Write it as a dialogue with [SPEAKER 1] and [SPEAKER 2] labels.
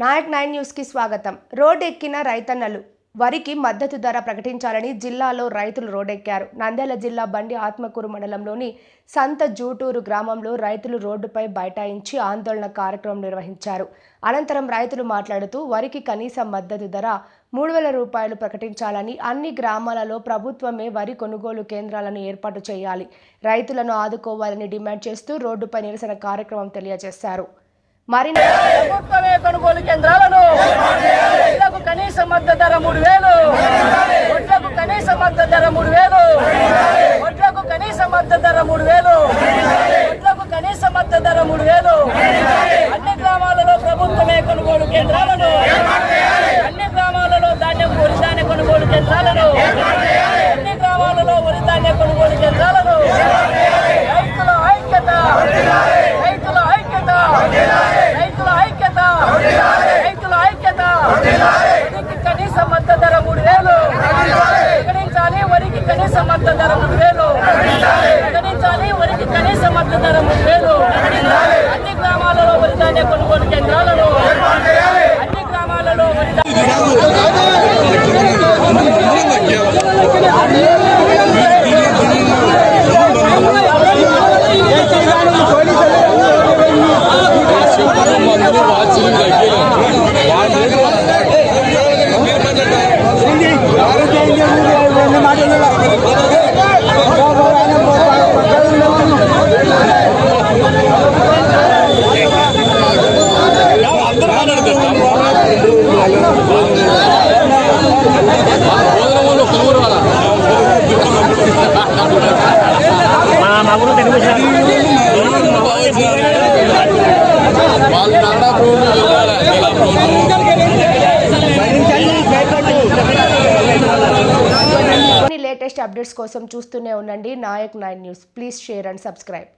[SPEAKER 1] Naik nine న్యూస్కి స్వాగతం. రోడ్డెక్కిన రైతన్నలు వరికి మద్దతు ధర ప్రకటించాలని జిల్లాలో రైతులు రోడ్డెక్కారు. నంద్యాల జిల్లా బండి ఆత్మకూరు మండలంలోని సంత జూటూరు గ్రామంలో రైతులు రోడ్డుపై బైఠాయించి ఆందోళన కార్యక్రమం నిర్వహించారు. అనంతరం రైతులు మాట్లాడుతూ వరికి కనీస మద్దతు ధర మూడు వేల రూపాయలు ప్రకటించాలని అన్ని గ్రామాలలో ప్రభుత్వమే వరి కొనుగోలు కేంద్రాలను ఏర్పాటు చేయాలి. రైతులను ఆదుకోవాలని డిమాండ్ చేస్తూ రోడ్డుపై నిరసన కార్యక్రమం తెలియజేశారు. మరిన్ని
[SPEAKER 2] ప్రభుత్వమే కొనుగోలు కేంద్రాలను ఒడ్లకు కనీస మద్దతు ధర మూడు వేలు ఒడ్లకు కనీస మద్దతు ధర మూడు వేలు ఒడ్లకు కనీస మద్దతు ధర మూడు వేలు. ఒడ్లకు కనీస మద్దతు ధర మూడు వేలు. అన్ని గ్రామాలలో ప్రభుత్వమే కొనుగోలు కేంద్రాలను అన్ని గ్రామాలలో ధాన్యం వరి ధాన్య కొనుగోలు కేంద్రాలను అన్ని గ్రామాలలో వరి ధాన్య కొనుగోలు కేంద్రాలను రైతుల ఐక్యత రైతుల ఐక్యత రైతుల ఐక్యత రైతుల ఐక్యత వరికి కనీస మద్దతు ధర మూడు వేలు ప్రకటించాలి వరికి కనీస మద్దతు ధర మూడు వేలు ప్రకటించాలి వరికి కనీస మద్దతు ధర మూడు వేలు అన్ని గ్రామాలలో వరి ధాన్య కొనుగోలు కేంద్రాలను అన్ని గ్రామాలలో వరి ధాన్య
[SPEAKER 3] మందులు వాచ్లు తగ్గిన అందరూ మాట్లాడతారు భోజనం వాళ్ళు ఒక ఊరు వాళ్ళ వాళ్ళు
[SPEAKER 1] లేటెస్ట్ అప్డేట్స్ కోసం చూస్తూనే ఉండండి Nayak nine news please share and subscribe